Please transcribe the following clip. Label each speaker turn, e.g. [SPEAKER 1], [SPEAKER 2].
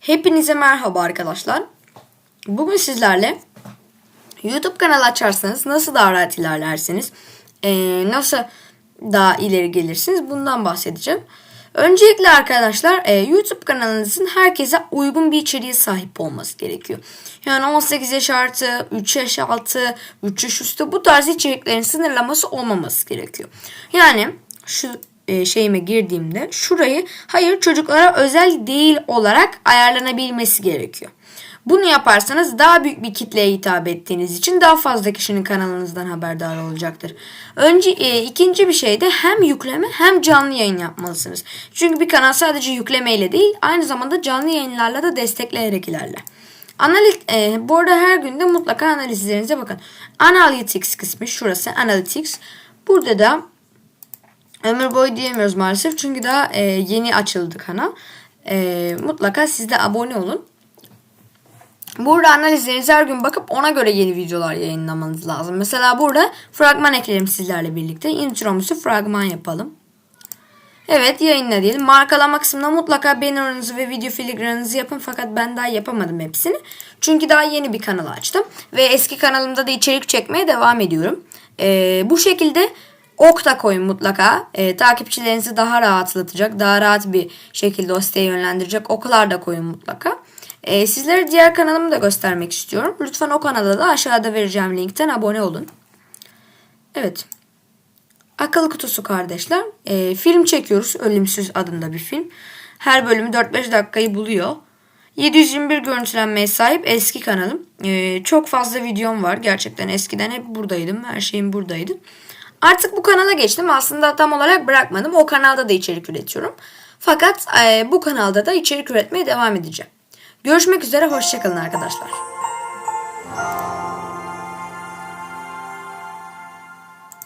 [SPEAKER 1] Hepinize merhaba arkadaşlar. Bugün sizlerle YouTube kanalı açarsanız nasıl daha rahat ilerlersiniz, nasıl daha ileri gelirsiniz bundan bahsedeceğim. Öncelikle arkadaşlar YouTube kanalınızın herkese uygun bir içeriğe sahip olması gerekiyor. Yani 18 yaş artı, 3 yaş altı, 3 yaş üstü bu tarz içeriklerin sınırlaması olmaması gerekiyor. Yani şu e, şeyime girdiğimde şurayı hayır çocuklara özel değil olarak ayarlanabilmesi gerekiyor. Bunu yaparsanız daha büyük bir kitleye hitap ettiğiniz için daha fazla kişinin kanalınızdan haberdar olacaktır. Önce e, ikinci bir şey de hem yükleme hem canlı yayın yapmalısınız. Çünkü bir kanal sadece yüklemeyle değil aynı zamanda canlı yayınlarla da destekleyerek ilerler. Analiz, e, bu arada her günde mutlaka analizlerinize bakın. Analytics kısmı şurası Analytics. Burada da ömür boyu diyemiyoruz maalesef çünkü daha e, yeni açıldı kanal. E, mutlaka siz de abone olun. Burada analizlerinize her gün bakıp ona göre yeni videolar yayınlamanız lazım. Mesela burada fragman eklerim sizlerle birlikte. Intromuzu fragman yapalım. Evet yayınla diyelim. Markalama kısmında mutlaka bannerınızı ve video filigranınızı yapın. Fakat ben daha yapamadım hepsini. Çünkü daha yeni bir kanal açtım. Ve eski kanalımda da içerik çekmeye devam ediyorum. Ee, bu şekilde ok da koyun mutlaka. Ee, takipçilerinizi daha rahatlatacak. Daha rahat bir şekilde o siteye yönlendirecek oklar da koyun mutlaka. Ee, sizlere diğer kanalımı da göstermek istiyorum. Lütfen o kanala da aşağıda vereceğim linkten abone olun. Evet. Akıl Kutusu kardeşler. Ee, film çekiyoruz. Ölümsüz adında bir film. Her bölümü 4-5 dakikayı buluyor. 721 görüntülenmeye sahip eski kanalım. Ee, çok fazla videom var. Gerçekten eskiden hep buradaydım. Her şeyim buradaydı. Artık bu kanala geçtim. Aslında tam olarak bırakmadım. O kanalda da içerik üretiyorum. Fakat e, bu kanalda da içerik üretmeye devam edeceğim. Görüşmek üzere. Hoşçakalın arkadaşlar.